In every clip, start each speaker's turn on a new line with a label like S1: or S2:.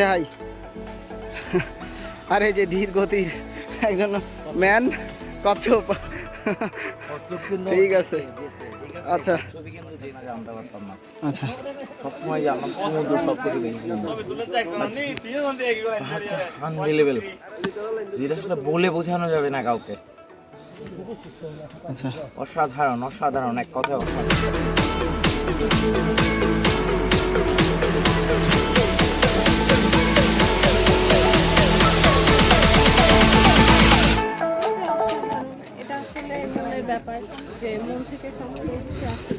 S1: সে high আর যে ধীর গতির একজন ম্যান কচ্ছপ। ঠিক আছে। আচ্ছা। আচ্ছা।
S2: সবসময় জানলাম সমুদ্র সব থেকে বেশি যেটা আসলে বলে বোঝানো যাবে না কাউকে।
S1: আচ্ছা।
S2: অসাধারণ অসাধারণ এক কথা অসাধারণ।
S3: ব্যাপার যে মন থেকে আসতে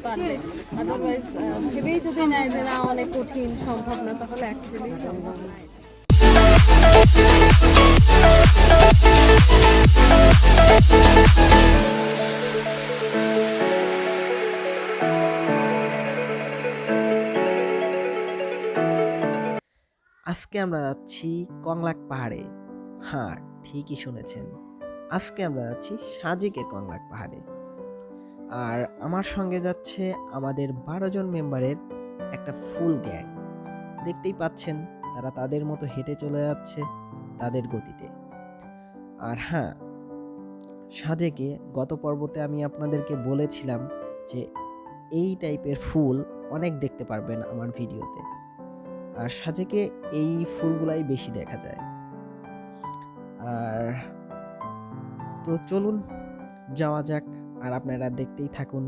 S3: আদারওয়াইজ ভেবেই যদি নেয় যে না, অনেক কঠিন সম্ভব না, তাহলে অ্যাকচুয়ালি সম্ভব
S4: আজকে আমরা যাচ্ছি কংলাক পাহাড়ে। হ্যাঁ ঠিকই শুনেছেন। আজকে আমরা যাচ্ছি সাজেকের কংলাক পাহাড়ে। আর আমার সঙ্গে যাচ্ছে আমাদের বারো জন মেম্বারের একটা ফুল গ্যাং। দেখতেই পাচ্ছেন, তারা তাদের মতো হেঁটে চলে যাচ্ছে তাদের গতিতে। আর হ্যাঁ সাজেকে গত পর্বতে আমি আপনাদেরকে বলেছিলাম যে এই টাইপের ফুল অনেক দেখতে পারবেন আমার ভিডিওতে। আর সাজেকে এই ফুলগুলাই বেশি দেখা যায়। আর তো চলুন, যাওয়া যাক। আর আপনারা দেখতেই থাকুন।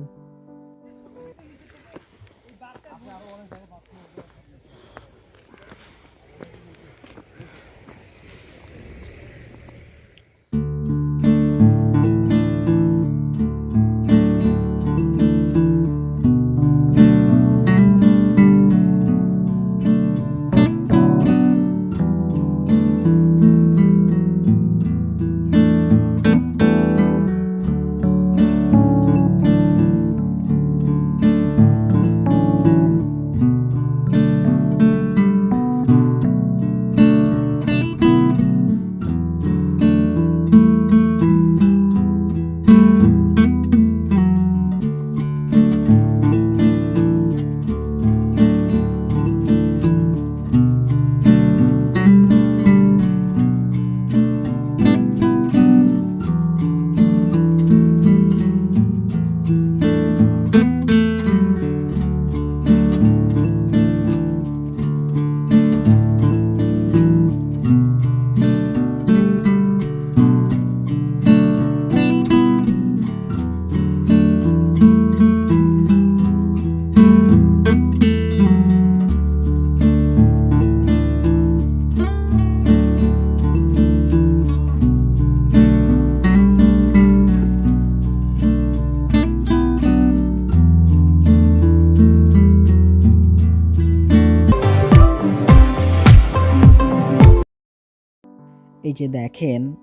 S4: যে দেখেন,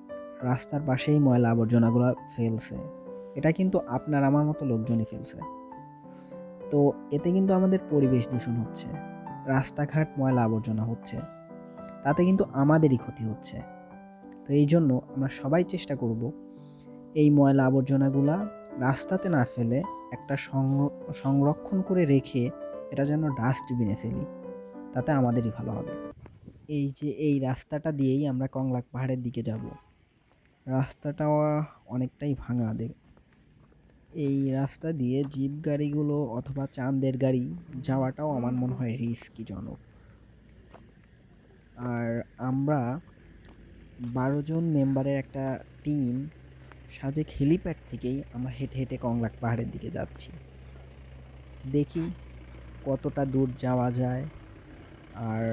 S4: রাস্তার পাশেই ময়লা আবর্জনাগুলো ফেলছে। এটা কিন্তু আপনার আমার মতো লোকজনই ফেলছে। তো এতে কিন্তু আমাদের পরিবেশ দূষণ হচ্ছে। রাস্তাঘাট ময়লা আবর্জনা হচ্ছে। তাতে কিন্তু আমাদেরই ক্ষতি হচ্ছে। তো এই জন্য আমরা সবাই চেষ্টা করব এই ময়লা আবর্জনাগুলা রাস্তাতে না ফেলে একটা সংর- সংরক্ষণ করে রেখে এটা যেন ডাস্টবিনে ফেলি। তাতে আমাদেরই ভালো হবে। এই যে এই রাস্তাটা দিয়েই আমরা কংলাক পাহাড়ের দিকে যাব। রাস্তাটা অনেকটাই ভাঙা দেখ। এই রাস্তা দিয়ে জিপ গাড়িগুলো অথবা চাঁদের গাড়ি যাওয়াটাও আমার মনে হয় রিস্কিজনক আর আমরা বারো জন মেম্বারের একটা টিম সাজেক হেলিপ্যাড থেকেই আমরা হেঁটে হেঁটে কংলাক পাহাড়ের দিকে যাচ্ছি। দেখি কতটা দূর যাওয়া যায়। আর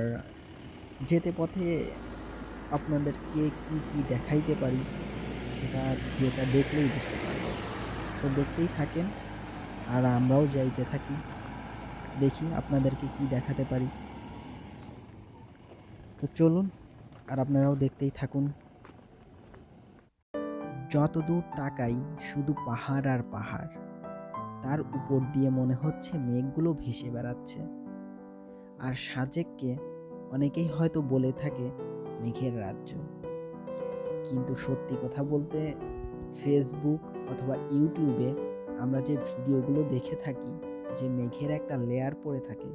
S4: যেতে পথে আপনাদেরকে কি কি দেখাইতে পারি সেটা যেটা দেখলেই বুঝতে পারব। তো দেখতেই থাকেন আর আমরাও যাইতে থাকি। দেখি আপনাদেরকে কি দেখাতে পারি। তো চলুন আর আপনারাও দেখতেই থাকুন। যত দূর তাকাই শুধু পাহাড় আর পাহাড়। তার উপর দিয়ে মনে হচ্ছে মেঘগুলো ভেসে বেড়াচ্ছে। আর সাজেককে অনেকেই হয়তো বলে থাকে মেঘের রাজ্য। কিন্তু সত্যি কথা বলতে ফেসবুক অথবা ইউটিউবে আমরা যে ভিডিওগুলো দেখে থাকি, যে মেঘের একটা লেয়ার পড়ে থাকে,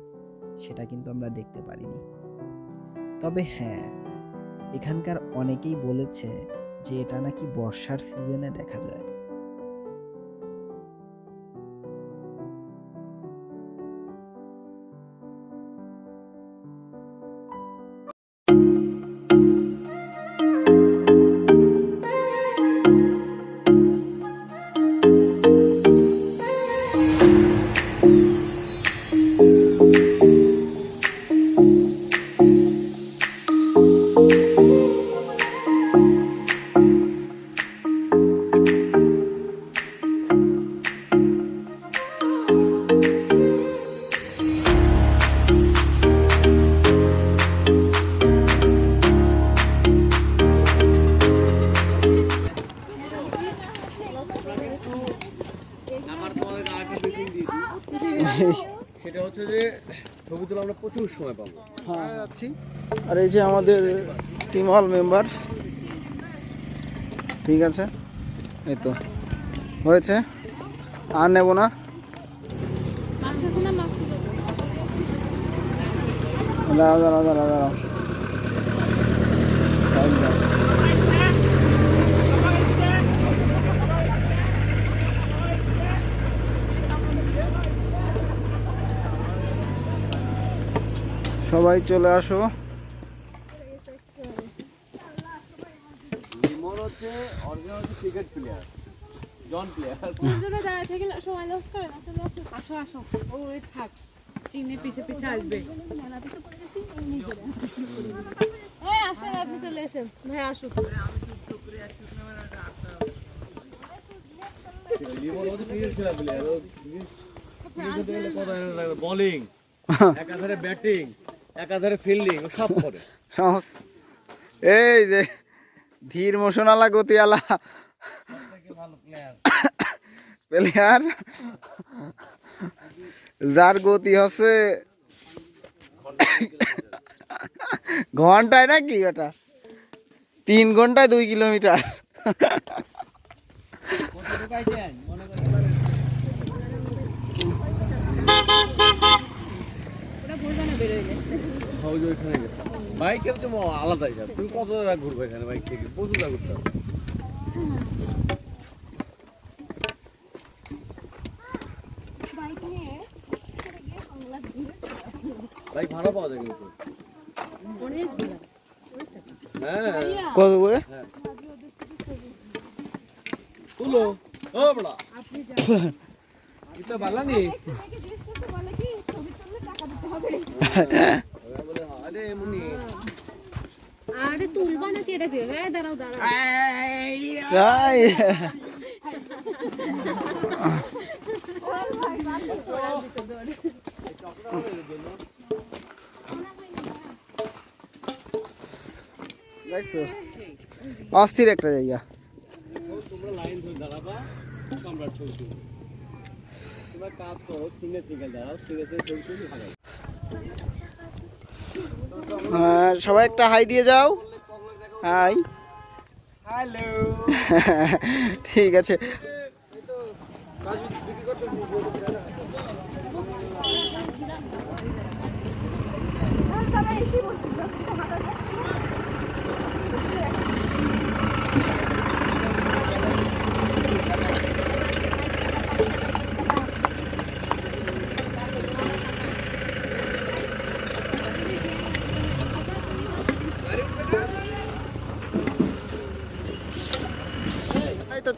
S4: সেটা কিন্তু আমরা দেখতে পারিনি। তবে হ্যাঁ এখানকার অনেকেই বলেছে যে এটা নাকি বর্ষার সিজনে দেখা যায়।
S5: সেটা হচ্ছে যে ছবি তোলা আমরা প্রচুর সময় পাবো।
S1: হ্যাঁ যাচ্ছি আর এই যে আমাদের টিম অল মেম্বার ঠিক আছে? এই তো। হয়েছে? আর নেব না? দাঁড়াও দাঁড়াও দাঁড়াও দাঁড়াও Time দাও। সবাই চলে আসো
S5: লিমন হচ্ছে অরিজিনাল হচ্ছে ক্রিকেট প্লেয়ার জন প্লেয়ার
S3: দুজনে দাঁড়ায় থেকে সময় লস করে না চলো আসো।
S6: আসো আসো ও ওই থাক চিনি পিছে
S3: আসেন আপনি চলে ভাই আসুক।
S5: কত লাগবে বোলিং একাধারে ব্যাটিং একাধারে ফিল্ডিং ও সব করে।
S1: সমস্ত এই যে ধীর মোশনালা গতিয়ালা। প্লেয়ার যার গতি হচ্ছে ঘন্টায় নাকি ওটা? তিন ঘন্টায় দুই কিলোমিটার।
S5: ওই যে ওইখানে গেছে। বাইকের তো আলাদাই যাবে তুমি কত জায়গা ঘুরবে এখানে বাইক থেকে? প্রচুর জায়গা ঘুরতে হবে। বাইক ভাড়া পাওয়া যায় কিন্তু। হ্যাঁ।
S1: কত করে?
S5: তুলো। ও বড়া। এটা বালানি বলে আরে মুনি
S3: আরে তুলবা নাকি এটা দিয়ে হ্যাঁ দাঁড়াও দাঁড়াও
S1: তাই দেখছ অস্থির একটা জায়গা
S5: তোমরা লাইন ধরে দাঁড়াবা সম্রাট ছবি তুলবে তোমরা কাজ করো সিঙ্গেল সিঙ্গেল দাঁড়াও সিঙ্গেল সিঙ্গেল ছবি তুলি ভালো
S1: আর সবাই একটা হাই দিয়ে যাও। হাই।
S5: হ্যালো।
S1: ঠিক আছে। এই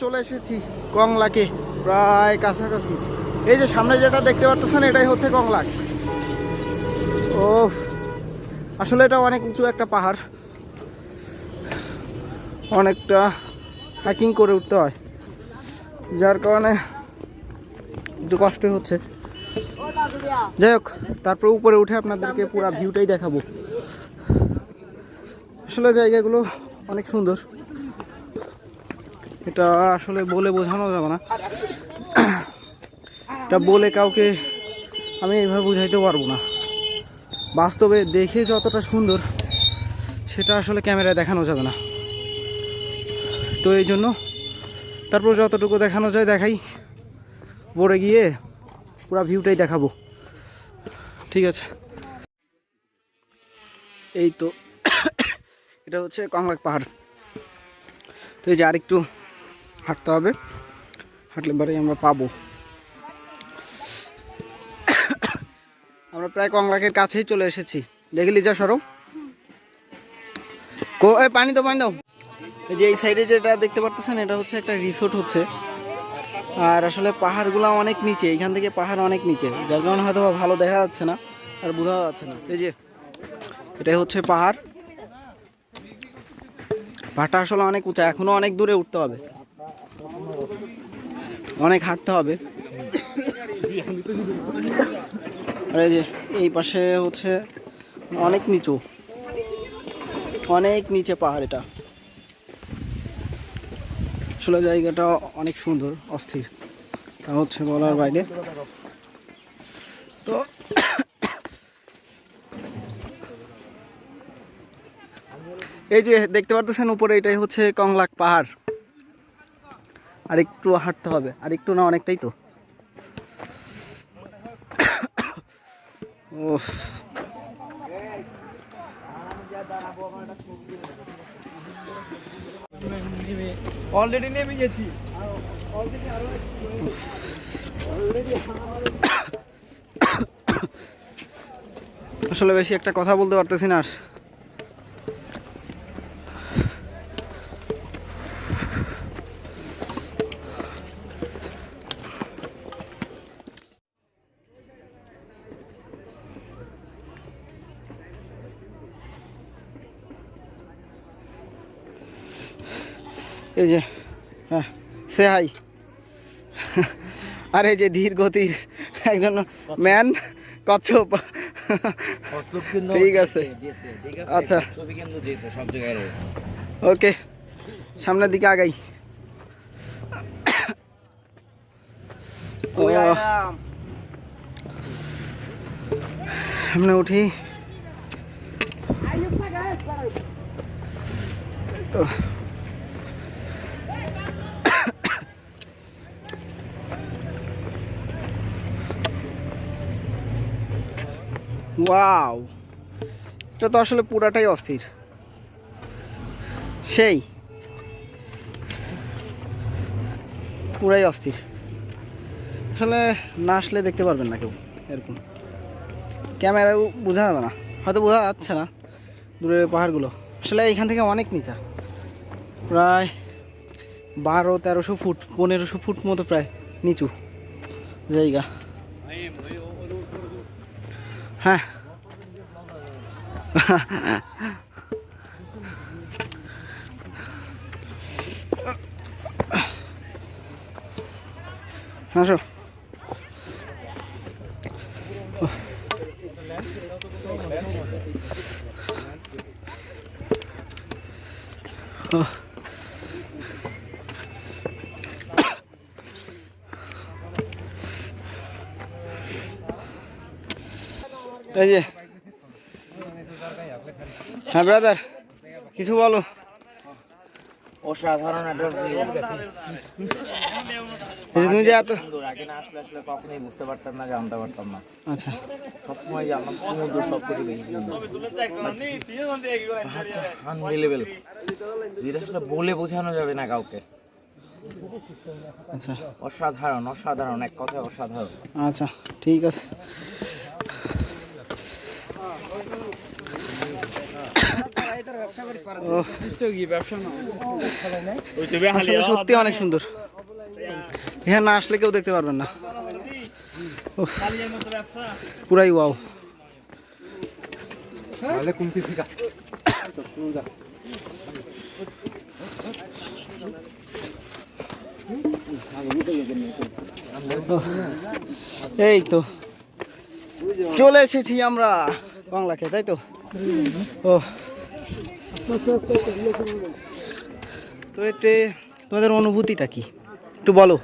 S1: চলে এসেছি কংলাকে প্রায় কাছাকাছি। এই যে সামনে যেটা দেখতে পারতেছেন, এটাই হচ্ছে কংলাক ও আসলে এটা অনেক উঁচু একটা পাহাড়। অনেকটা হাইকিং করে উঠতে হয়। যার কারণে একটু কষ্টই হচ্ছে। যাই হোক, তারপর উপরে উঠে আপনাদেরকে পুরো ভিউটাই দেখাবো। আসলে জায়গাগুলো অনেক সুন্দর। এটা আসলে বলে বোঝানো যাবে না। এটা বলে কাউকে আমি এইভাবে বুঝাইতে পারব না। বাস্তবে দেখে যতটা সুন্দর, সেটা আসলে ক্যামেরায় দেখানো যাবে না। তো এই জন্য তারপর যতটুকু দেখানো যায় দেখাই। পরে গিয়ে পুরো ভিউটাই দেখাবো। ঠিক আছে। এই তো, এটা হচ্ছে কংলাক পাহাড়। তো এই যে আরেকটু হাঁটতে হবে। হাঁটলে পরেই আমরা পাবো। আমরা প্রায় কংলাকের কাছেই চলে এসেছি। দেখে লিজা সরো। কো এই পানি দাও পানি দাও। যে এই সাইডে যেটা দেখতে পারতেছেন, এটা হচ্ছে একটা রিসোর্ট হচ্ছে। আর আসলে পাহাড়গুলো অনেক নিচে, এখান থেকে পাহাড় অনেক নিচে। যার কারণে হয়তো ভালো দেখা যাচ্ছে না, আর বোঝা যাচ্ছে না। এই যে, এটাই হচ্ছে পাহাড়। পাহাড়টা আসলে অনেক উঁচা, এখনও অনেক দূরে উঠতে হবে। অনেক হাঁটতে হবে। আর এই যে, এই পাশে হচ্ছে অনেক নিচু। অনেক নিচে পাহাড় এটা। আসলে জায়গাটা অনেক সুন্দর, অস্থির। তা হচ্ছে বলার বাইরে। তো এই যে দেখতে পারতেছেন উপরে এটাই হচ্ছে কংলাক পাহাড়। আর একটু হাঁটতে হবে। আর একটু না অনেকটাই তো। ও
S5: অলরেডি নেমে গেছি।
S1: আসলে বেশি একটা কথা বলতে পারতেছি না আর এই যে হ্যাঁ সে হাই। আর এই যে ধীর গতির একজন ম্যান কচ্ছপ। ঠিক আছে। আচ্ছা। ওকে সামনের দিকে আগাই। সামনে উঠি। তো, ওয়াও এটা তো আসলে পুরাটাই অস্থির। সেই। পুরাই অস্থির। আসলে না আসলে দেখতে পারবেন না কেউ, এরকম। ক্যামেরাও বোঝা যাবে না। হয়তো বোঝা যাচ্ছে না দূরের পাহাড়গুলো। আসলে এখান থেকে অনেক নিচা। প্রায় বারো তেরোশো ফুট, পনেরোশো ফুট মতো প্রায় নিচু জায়গা। হ্যাঁ আসো এই যে। হ্যাঁ ব্রাদার কিছু বলো।
S2: অসাধারণ
S1: যে তুমি যে এত
S2: আগে না আসলে আসলে কখনোই বুঝতে পারতাম না জানতে পারতাম না।
S1: আচ্ছা।
S2: সবসময় জানলাম সমুদ্র সব থেকে বেশি সুন্দর। যেটা আসলে বলে বোঝানো যাবে না কাউকে।
S1: আচ্ছা।
S2: অসাধারণ অসাধারণ এক কথায় অসাধারণ।
S1: আচ্ছা ঠিক আছে ও, আসলে সত্যি অনেক সুন্দর। এখানে না আসলে কেউ দেখতে পারবেন না। পুরাই ওয়াও। এই তো। চলে এসেছি আমরা বাংলাকে তাই তো? ও তো এতে তোমাদের অনুভূতিটা কি? একটু বলো।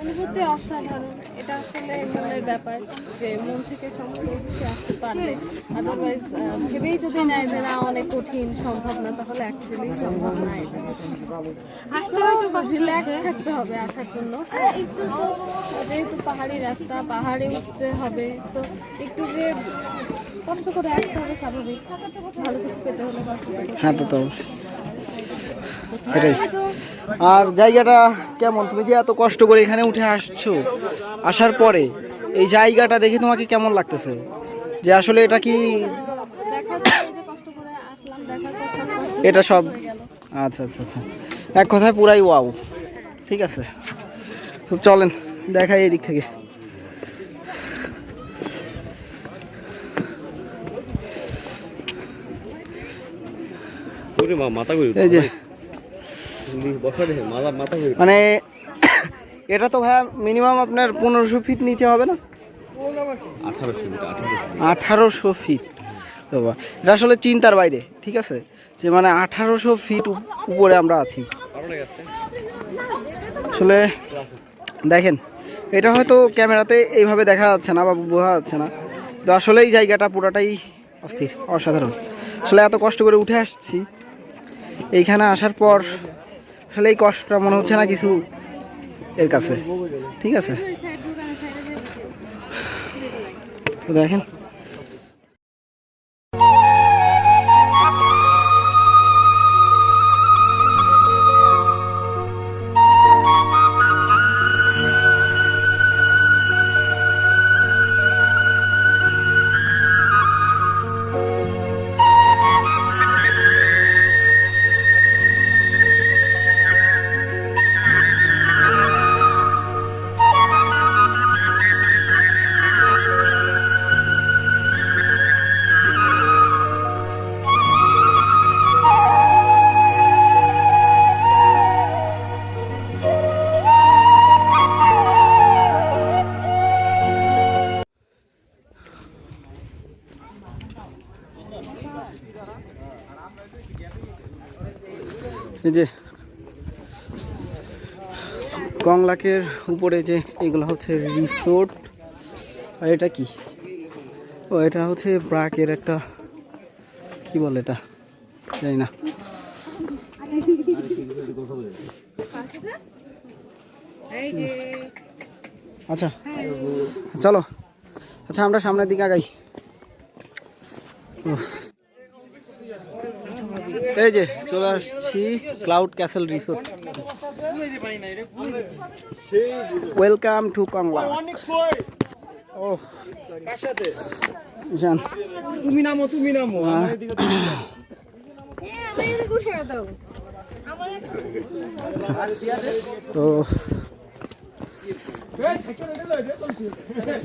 S3: অনুভূতি অসাধারণ। এটা আসলে মনের ব্যাপার যে মন থেকে সম্পূর্ণ আসতে পারলে আদারওয়াইজ ভেবেই যদি নেয় যে না অনেক কঠিন সম্ভব না তাহলে অ্যাকচুয়ালি সম্ভব না এটা। রিল্যাক্স থাকতে হবে আসার জন্য। হ্যাঁ একটু তো। যেহেতু পাহাড়ি রাস্তা পাহাড়ে উঠতে হবে। সো একটু যে কষ্ট করে আসতে হবে স্বাভাবিক। ভালো কিছু পেতে হলে কষ্ট করতে হবে।
S1: হ্যাঁ তো তো এটাই। আর জায়গাটা কেমন? তুমি যে এত কষ্ট করে এখানে উঠে আসছো আসার পরে এই জায়গাটা দেখে তোমাকে কেমন লাগতেছে? যে আসলে এটা কি এটা সব আচ্ছা আচ্ছা আচ্ছা। এক কথায় পুরাই ওয়াও। ঠিক আছে। তো চলেন দেখাই এই দিক থেকে। এই যে।
S5: ঘুরি
S1: মানে এটা তো ভাইয়া মিনিমাম আপনার পনেরোশো ফিট নিচে হবে না?
S5: আঠারোশো
S1: ফিট বাবা এটা আসলে চিন্তার বাইরে ঠিক আছে? যে মানে আঠারোশো ফিট উপরে আমরা আছি। আসলে দেখেন এটা হয়তো ক্যামেরাতে এইভাবে দেখা যাচ্ছে না বা বোঝা যাচ্ছে না। তো আসলে এই জায়গাটা পুরোটাই অস্থির অসাধারণ। আসলে এত কষ্ট করে উঠে আসছি এইখানে আসার পর আসলে এই কষ্টটা মনে হচ্ছে না কিছু এর কাছে। ঠিক আছে? দেখেন এই যে কংলাকের উপরে যে এগুলো হচ্ছে রিসোর্ট আর এটা কি? ও, এটা হচ্ছে ব্রাকের একটা, কি বলে এটা? জানি না। আচ্ছা চলো। আচ্ছা আমরা সামনের দিকে আগাই। এই যে চলে আসছি cloud castle resort welcome to কংলা ও জান।
S5: তুমি নামো তুমি নামো। আমার এদিকে
S1: আচ্ছা। তো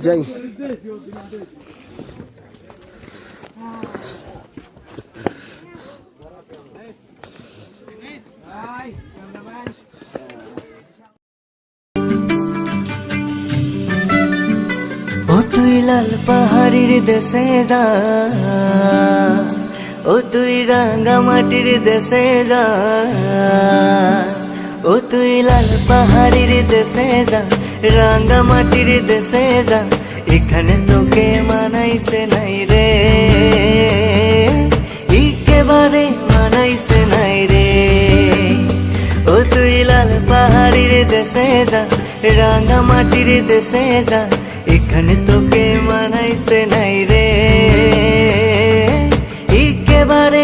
S1: যাই।
S7: ও তুই লাল পাহাড়ির দেশে যা। ও তুই রাঙ্গা মাটির দেশে যা। ও তুই লাল পাহাড়ির দেশে যা রাঙ্গা মাটির দেশে যা। এখানে তোকে মানাইছে নাই রে। একেবারে মানাইছে দেশে যা রাঙা মাটির দেশে যা এখানে তোকে মানাইছে নাই রে। একেবারে